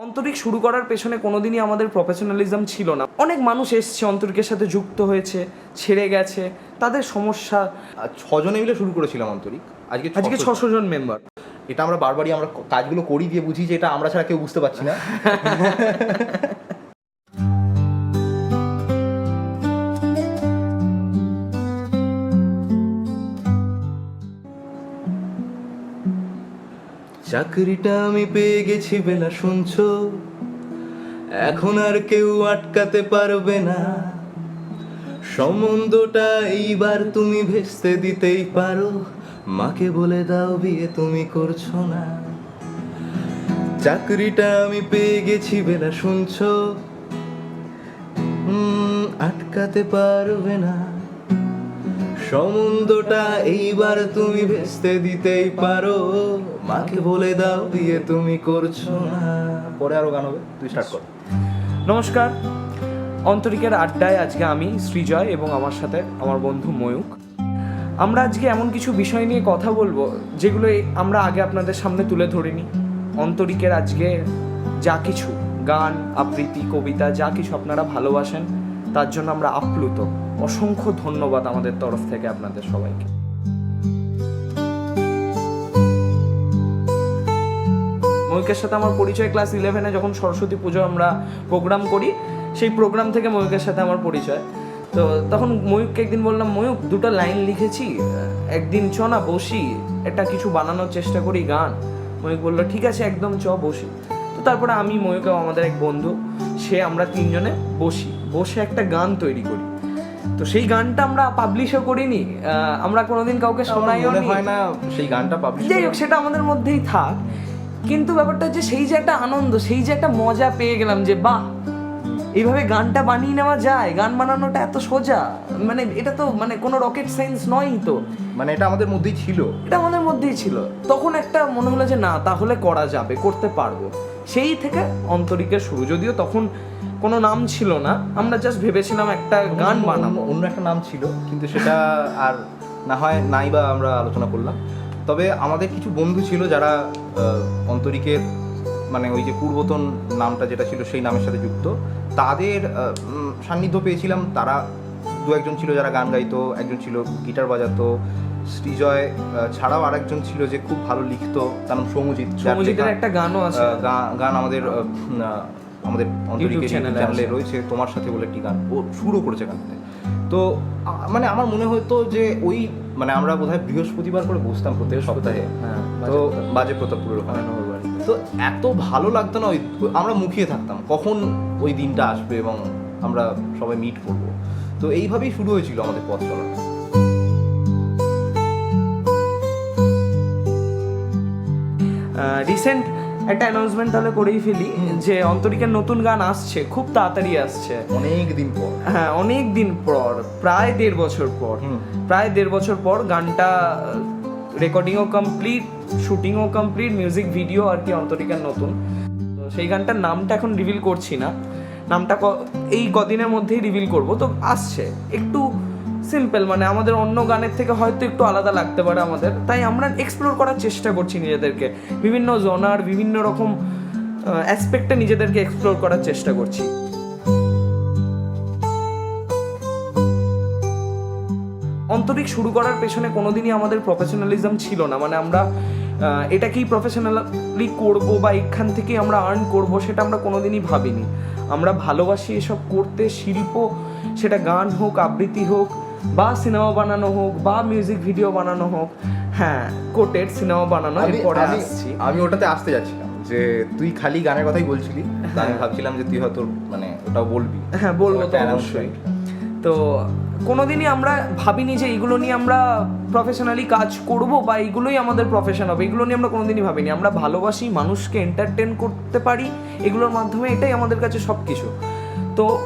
অন্তরিক শুরু করার পেছনে কোনোদিনই আমাদের প্রফেশনালিজম ছিল না। অনেক মানুষ এসছে অন্তরিকের সাথে যুক্ত হয়েছে ছেড়ে গেছে। তাদের সমস্যা ছজনে মিলে শুরু করেছিলাম অন্তরিক। আজকে আজকে ছশো- জন মেম্বার এটা আমরা বারবারই আমরা কাজগুলো করি দিয়ে বুঝি যে এটা আমরা ছাড়া কেউ বুঝতে পারছি না। চাকরিটা আমি পেয়ে গেছি, বেলা শুনছো? এখন আর কেউ আটকাতে পারবে না। সম্বন্ধটা এইবার তুমি ভেস্তে দিতেই পারো। মাকে বলে দাও বিয়ে তুমি করছ না। চাকরিটা আমি পেয়ে গেছি, বেলা শুনছো? আটকাতে পারবে না। সম্বন্ধটা এইবার তুমি ভেস্তে দিতেই পারো। মাকে বলে দাও, বিয়ে তুমি করছ না। পরে আরও গান হবে, তুই স্টার্ট কর। নমস্কার। অন্তরিকের আড্ডায় আজকে আমি, শ্রীজয় এবং আমার সাথে আমার বন্ধু ময়ূক আমরা আজকে এমন কিছু বিষয় নিয়ে কথা বলব, যেগুলো আমরা আগে আপনাদের সামনে তুলে ধরিনি। অন্তরিকের আজকে যা কিছু, গান, আবৃত্তি, কবিতা, যা কিছু আপনারা ভালোবাসেন, তার জন্য আমরা আপ্লুত। অসংখ্য ধন্যবাদ আমাদের তরফ থেকে আপনাদের সবাইকে। ময়ূকের সাথে আমার পরিচয় ক্লাস ইলেভেনে যখন সরস্বতী পুজো আমরা প্রোগ্রাম করি সেই প্রোগ্রাম থেকে ময়ূকের সাথে আমার পরিচয়। তো তখন ময়ূককে একদিন বললাম ময়ূক দুটো লাইন লিখেছি একদিন চ না বসি একটা কিছু বানানোর চেষ্টা করি গান। ময়ূক বলল ঠিক আছে একদম চ বসি। তো তারপরে আমি ময়ূক আমাদের এক বন্ধু সে আমরা তিনজনে বসি বসে একটা গান তৈরি করি। তো সেই গানটা আমরা পাবলিশও করিনি আমরা কোনোদিন কাউকে শোনাইও হয় না সেই গানটা পাবলিশ যাই হোক সেটা আমাদের মধ্যেই থাক। কিন্তু ব্যাপারটা হচ্ছে সেই যে একটা আনন্দ সেই যে একটা মজা পেয়ে গেলাম যে বাহ! এইভাবে গানটা বানিয়ে নেওয়া যায় গান বানানোটা এত সোজা। মানে এটা তো মানে কোনো রকেট সায়েন্স নয়ই তো। মানে এটা আমাদের মধ্যেই ছিল। এটা আমাদের মধ্যেই ছিল। তখন একটা মনে হলো যে না তাহলে করা যাবে করতে পারব। সেই থেকে অন্তরিকের শুরু। যদিও তখন কোনো নাম ছিল না আমরা জাস্ট ভেবেছিলাম একটা গান বানাবো। অন্য- অন্য একটা নাম ছিল কিন্তু সেটা আর না হয় নাই বা আমরা আলোচনা করলাম। তবে আমাদের কিছু বন্ধু ছিল যারা অন্তরিকের মানে ওই যে পূর্বতন নামটা যেটা ছিল সেই নামের সাথে যুক্ত। তাদের সান্নিধ্য পেয়েছিলাম। তারা দু একজন ছিল যারা গান গাইতো একজন ছিল গিটার বাজাতো। শ্রীজয় ছাড়াও আরেকজন ছিল যে খুব ভালো লিখতো তার নাম সৌমজিৎ। সৌমজিতের একটা গানও আছে। গান আমাদের আমাদের চ্যানেলে রয়েছে। তোমার সাথে বলে একটি গান ও শুরু করেছে গানতে তো মানে আমার মনে হতো যে ওই মানে আমরা বোধহয় বৃহস্পতিবার করে বসতাম প্রত্যেক সপ্তাহে। হ্যাঁ, তো বাজে প্রতাপপুরের ওখানে। তো এত ভালো লাগতো না ওই আমরা মুখিয়ে থাকতাম কখন ওই দিনটা আসবে এবং আমরা সবাই মিট করব। তো এইভাবেই শুরু হয়েছিল আমাদের পথ চলা। রিসেন্ট একটা অ্যানাউন্সমেন্ট তাহলে করেই ফেলি যে অন্তরিকের নতুন গান আসছে খুব তাড়াতাড়ি আসছে। অনেক দিন পর। হ্যাঁ অনেক দিন পর প্রায় দেড় বছর পর। হুম। প্রায় দেড় বছর পর গানটা রেকর্ডিংও কমপ্লিট শুটিংও কমপ্লিট মিউজিক ভিডিও আর কি অন্তরিকার নতুন। তো সেই গানটার নামটা এখন রিভিল করছি না। নামটা ক- এই কদিনের মধ্যেই রিভিল করব। তো আসছে। একটু সিম্পল মানে আমাদের অন্য গানের থেকে হয়তো একটু আলাদা লাগতে পারে আমাদের। তাই আমরা এক্সপ্লোর করার চেষ্টা করছি নিজেদেরকে। বিভিন্ন জনার বিভিন্ন রকম অ্যাসপেক্টে নিজেদেরকে এক্সপ্লোর করার চেষ্টা করছি। অন্তরিক শুরু করার পেছনে কোনোদিনই আমাদের প্রফেশনালিজম ছিল না। মানে আমরা এটাকেই প্রফেশনালি করব বা এখান থেকেই আমরা আর্ন করব, সেটা আমরা কোনোদিনই ভাবিনি। আমরা ভালোবাসি এসব করতে, শিল্প, সেটা গান হোক, আবৃত্তি হোক বা সিনেমা বানানো হোক বা মিউজিক ভিডিও বানানো হোক হ্যাঁ কোটেড সিনেমা বানানো এরপরে আমি- আসছি। আমি ওটাতে আসতে যাচ্ছিলাম যে তুই খালি গানের কথাই বলছিলি আমি ভাবছিলাম যে তুই হয়তো মানে ওটাও বলবি। হ্যাঁ বলব তো অবশ্যই। তো কোনোদিনই আমরা ভাবিনি যে এইগুলো নিয়ে আমরা প্রফেশনালি কাজ করব বা এইগুলোই আমাদের প্রফেশন হবে। এগুলো নিয়ে আমরা কোনোদিনই ভাবিনি। আমরা ভালোবাসি মানুষকে এন্টারটেন করতে পারি। এগুলোর মাধ্যমে এটাই আমাদের কাছে সব কিছু তো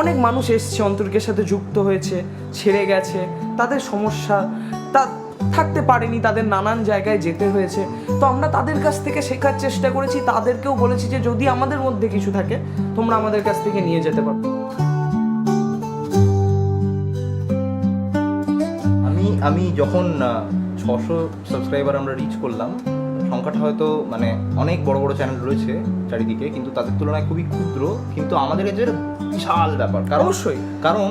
অনেক মানুষ এসছে, অন্তর্কের সাথে যুক্ত হয়েছে, ছেড়ে গেছে, তাদের সমস্যা, তা থাকতে পারেনি, তাদের নানান জায়গায় যেতে হয়েছে। তো আমরা তাদের কাছ থেকে শেখার চেষ্টা করেছি, তাদেরকেও বলেছি যে যদি আমাদের মধ্যে কিছু থাকে, তোমরা আমাদের কাছ থেকে নিয়ে যেতে পারো। আমি আমি যখন ছশো সাবস্ক্রাইবার আমরা রিচ করলাম, সংখ্যাটা হয়তো মানে অনেক বড় বড় চ্যানেল রয়েছে চারিদিকে, কিন্তু তাদের তুলনায় খুবই ক্ষুদ্র, কিন্তু আমাদের এটা বিশাল ব্যাপার। কারণ অবশ্যই। কারণ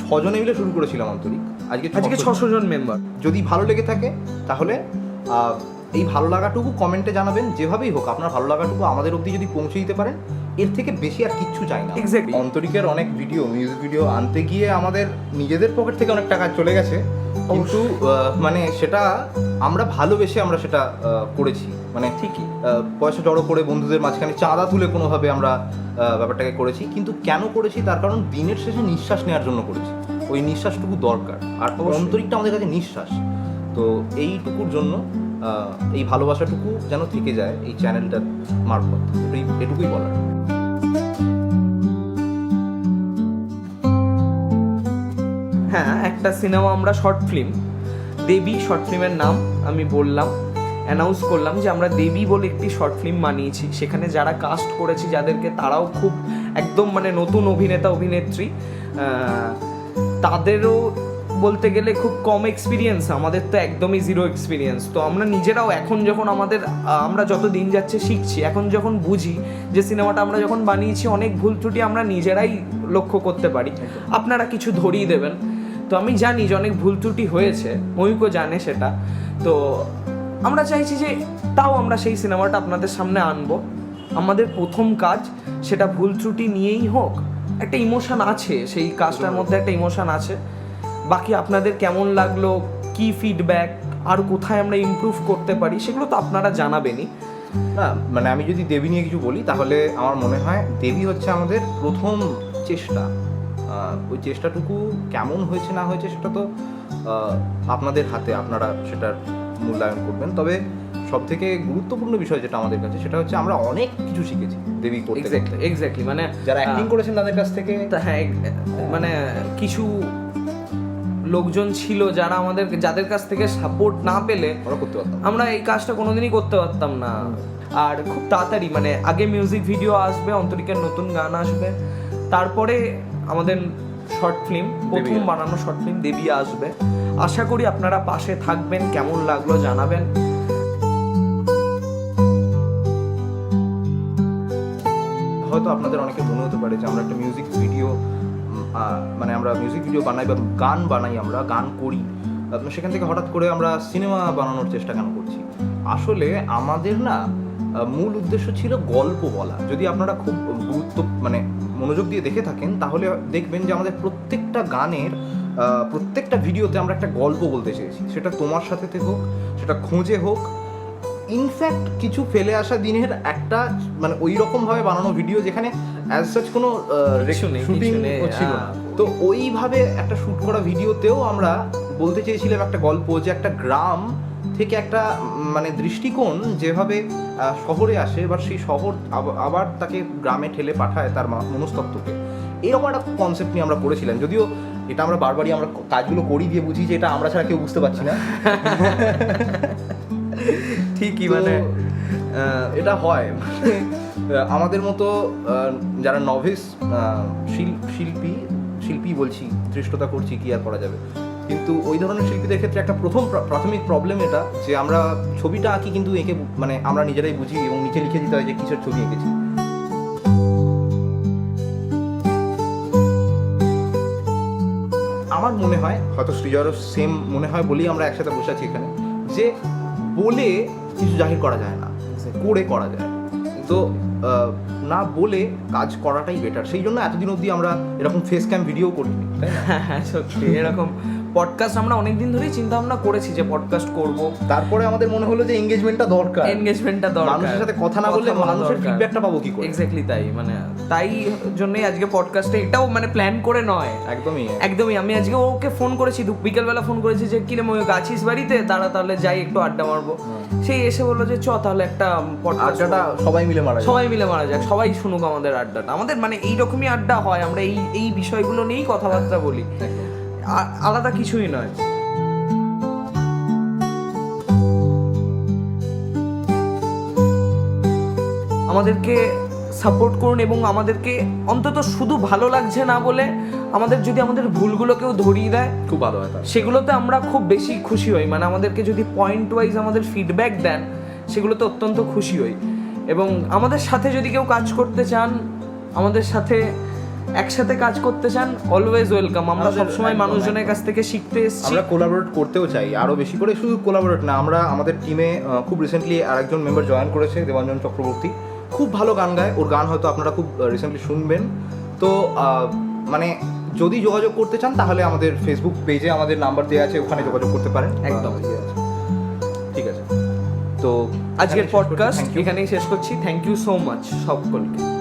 ছজনে মিলে শুরু করেছিলাম আন্তরিক। আজকে আজকে ছশো- জন মেম্বার যদি ভালো লেগে থাকে তাহলে এই ভালো লাগাটুকু কমেন্টে জানাবেন যেভাবেই হোক আপনার ভালো লাগাটুকু আমাদের অবধি যদি পৌঁছে দিতে পারেন এর থেকে বেশি আর কিচ্ছু চাই না। এক্স্যাক্টলি অন্তরিকের অনেক ভিডিও মিউজিক ভিডিও আনতে গিয়ে আমাদের নিজেদের পকেট থেকে অনেক টাকা চলে গেছে। কিন্তু মানে সেটা আমরা ভালোবেসে আমরা সেটা করেছি। মানে ঠিকই পয়সা জড়ো করে বন্ধুদের মাঝখানে চাঁদা তুলে কোনোভাবে আমরা ব্যাপারটাকে করেছি। কিন্তু কেন করেছি? তার কারণ দিনের শেষে নিঃশ্বাস নেওয়ার জন্য করেছি। ওই নিঃশ্বাসটুকু দরকার। আর। অন্তরিকটা আমাদের কাছে নিঃশ্বাস। তো এইটুকুর জন্য এই ভালোবাসাটুকু যেন থেকে যায় এই চ্যানেলটার মারফত। এটুকুই বলার। সিনেমা আমরা শর্ট ফিল্ম। দেবী শর্ট ফিল্মের নাম আমি বললাম অ্যানাউন্স করলাম যে আমরা দেবী বলে একটি শর্ট ফিল্ম বানিয়েছি। সেখানে যারা কাস্ট করেছি, যাদেরকে তারাও খুব একদম মানে নতুন অভিনেতা, অভিনেত্রী তাদেরও বলতে গেলে খুব কম এক্সপিরিয়েন্স আমাদের তো একদমই জিরো এক্সপিরিয়েন্স তো আমরা নিজেরাও এখন যখন আমাদের আমরা যত দিন যাচ্ছে শিখছি, এখন যখন বুঝি যে সিনেমাটা আমরা যখন বানিয়েছি, অনেক ভুল ত্রুটি আমরা নিজেরাই লক্ষ্য করতে পারি। আপনারা কিছু ধরিয়ে দেবেন। তো আমি জানি যে অনেক ভুল ত্রুটি হয়েছে, ময়ূকও জানে সেটা। তো আমরা চাইছি যে তাও আমরা সেই সিনেমাটা আপনাদের সামনে আনব। আমাদের প্রথম কাজ সেটা ভুল ত্রুটি নিয়েই হোক, একটা ইমোশান আছে, সেই কাজটার মধ্যে একটা ইমোশান আছে। বাকি আপনাদের কেমন লাগল, কি ফিডব্যাক আর কোথায় আমরা ইমপ্রুভ করতে পারি, সেগুলো তো আপনারা জানাবেনই। না মানে আমি যদি দেবী নিয়ে কিছু বলি, তাহলে আমার মনে হয় দেবী হচ্ছে আমাদের প্রথম চেষ্টা। ওই চেষ্টাটুকু কেমন হয়েছে না হয়েছে সেটা তো আপনাদের হাতে আপনারা সেটার মূল্যায়ন করবেন। তবে সব থেকে গুরুত্বপূর্ণ বিষয় যেটা আমাদের কাছে সেটা হচ্ছে আমরা অনেক কিছু শিখেছি দেবী। এক্স্যাক্টলি এক্স্যাক্টলি মানে যারা অ্যাক্টিং করেছেন তাদের কাছ থেকে। হ্যাঁ মানে কিছু লোকজন ছিল যারা আমাদের যাদের কাছ থেকে সাপোর্ট না পেলে আমরা করতে পারতাম। আমরা এই কাজটা কোনোদিনই করতে পারতাম না। আর খুব তাড়াতাড়ি মানে আগে মিউজিক ভিডিও আসবে অন্তরিকের নতুন গান আসবে তারপরে আমাদের শর্ট ফিল্ম প্রথম বানানো শর্ট ফিল্ম দেবী আসবে। আশা করি আপনারা পাশে থাকবেন কেমন লাগল জানাবেন। হয়তো আপনাদের অনেকে মনে হতে পারে যে আমরা একটা মিউজিক ভিডিও মানে আমরা মিউজিক ভিডিও বানাই বা গান বানাই আমরা গান করি। সেখান থেকে হঠাৎ করে আমরা সিনেমা বানানোর চেষ্টা কেন করছি? আসলে আমাদের না মূল উদ্দেশ্য ছিল গল্প বলা। যদি আপনারা খুব গুরুত্ব মানে মনোযোগ দিয়ে দেখে থাকেন তাহলে দেখবেন যে আমাদের প্রত্যেকটা গানের প্রত্যেকটা ভিডিওতে আমরা একটা গল্প বলতে চেয়েছি। সেটা তোমার সাথে হোক সেটা খোঁজে হোক। ইনফ্যাক্ট কিছু ফেলে আসা দিনের একটা মানে ওই রকম ভাবে বানানো ভিডিও যেখানে অ্যাজ সাচ কোনো শুটিং নেই, ছিল হ্যাঁ। তো ওইভাবে একটা শ্যুট করা ভিডিওতেও আমরা বলতে চেয়েছিলাম একটা গল্প যে একটা গ্রাম থেকে একটা মানে দৃষ্টিকোণ যেভাবে শহরে আসে এবার সেই শহর আব- আবার তাকে গ্রামে ঠেলে পাঠায় তার মনস্তত্ত্বকে। এরকম একটা কনসেপ্ট নিয়ে আমরা করেছিলাম যদিও এটা আমরা বারবারই আমরা কাজগুলো করি দিয়ে বুঝি যে এটা আমরা ছাড়া কেউ বুঝতে পারছি না। ঠিকই মানে এটা হয়। আমাদের মতো যারা নভিস শিল্পী শিল্পী বলছি ধৃষ্টতা করছি কি আর করা যাবে? কিন্তু ওই ধরনের শিল্পীদের ক্ষেত্রে একটা প্রথম প্রা- প্রাথমিক প্রবলেম এটা যে আমরা ছবিটা আঁকি কিন্তু এঁকে মানে আমরা নিজেরাই বুঝি এবং নিচে লিখে দিতে হয় যে কিসের ছবি এঁকেছি। আমার মনে হয় হয়তো সৃজয়েরও সেম মনে হয় বলেই আমরা একসাথে বসে আছি এখানে যে বলে কিছু জাহির করা যায় না করে করা যায়। তো না বলে কাজ করাটাই বেটার সেই জন্য এতদিন অবধি আমরা এরকম ফেস ক্যাম ভিডিও করিনি তাই না? হ্যাঁ হ্যাঁ সত্যি এরকম পডকাস্ট আমরা অনেকদিন ধরেই চিন্তা ভাবনা করেছি যে পডকাস্ট করব। তারপরে আমাদের মনে হলো যে এঙ্গেজমেন্টটা দরকার। এনগেজমেন্টটা দরকার। মানুষের সাথে কথা না বললে মানুষের ফিডব্যাকটা পাবো কি করে? এক্স্যাক্টলি তাই মানে তাই জন্যই আজকে পডকাস্টে এটাও মানে প্ল্যান করে নয়। একদমই। একদমই আমি আজকে ওকে ফোন করেছি বিকেলবেলা ফোন করেছি যে কিরে ময়ূক গাছিস বাড়িতে? তারা তাহলে যাই একটু আড্ডা মারবো। সেই এসে বলল যে চ তাহলে একটা আড্ডাটা সবাই মিলে মারা সবাই মিলে মারা যাক সবাই শুনুক আমাদের আড্ডাটা। আমাদের মানে এইরকমই আড্ডা হয় আমরা এই এই বিষয়গুলো নিয়েই কথাবার্তা বলি। আলাদা কিছুই নয়। আমাদেরকে সাপোর্ট করুন এবং আমাদেরকে অন্তত শুধু ভালো লাগছে না বলে আমাদের যদি আমাদের ভুলগুলোকেও ধরিয়ে দেয় খুব ভালো হয় সেগুলোতে আমরা খুব বেশি খুশি হই। মানে আমাদেরকে যদি পয়েন্ট ওয়াইজ আমাদের ফিডব্যাক দেন সেগুলোতে অত্যন্ত খুশি হই। এবং আমাদের সাথে যদি কেউ কাজ করতে চান আমাদের সাথে একসাথে কাজ করতে চান অলওয়েজ ওয়েলকাম আমরা সবসময় একদম, মানুষজনের কাছ থেকে শিখতে এসেছি। আমরা কোলাবোরেট করতেও চাই আরও বেশি করে শুধু কোলাবোরেট না আমরা আমাদের টিমে খুব রিসেন্টলি আরেকজন মেম্বার জয়েন করেছে দেবাঞ্জন চক্রবর্তী। খুব ভালো গান গায় ওর গান হয়তো আপনারা খুব রিসেন্টলি শুনবেন। তো মানে যদি যোগাযোগ করতে চান তাহলে আমাদের ফেসবুক পেজে আমাদের নাম্বার দেওয়া আছে ওখানে যোগাযোগ করতে পারেন। একদম। ঠিক আছে। তো আজকের পডকাস্ট এখানেই শেষ করছি। থ্যাংক ইউ সো মাচ সকলকে।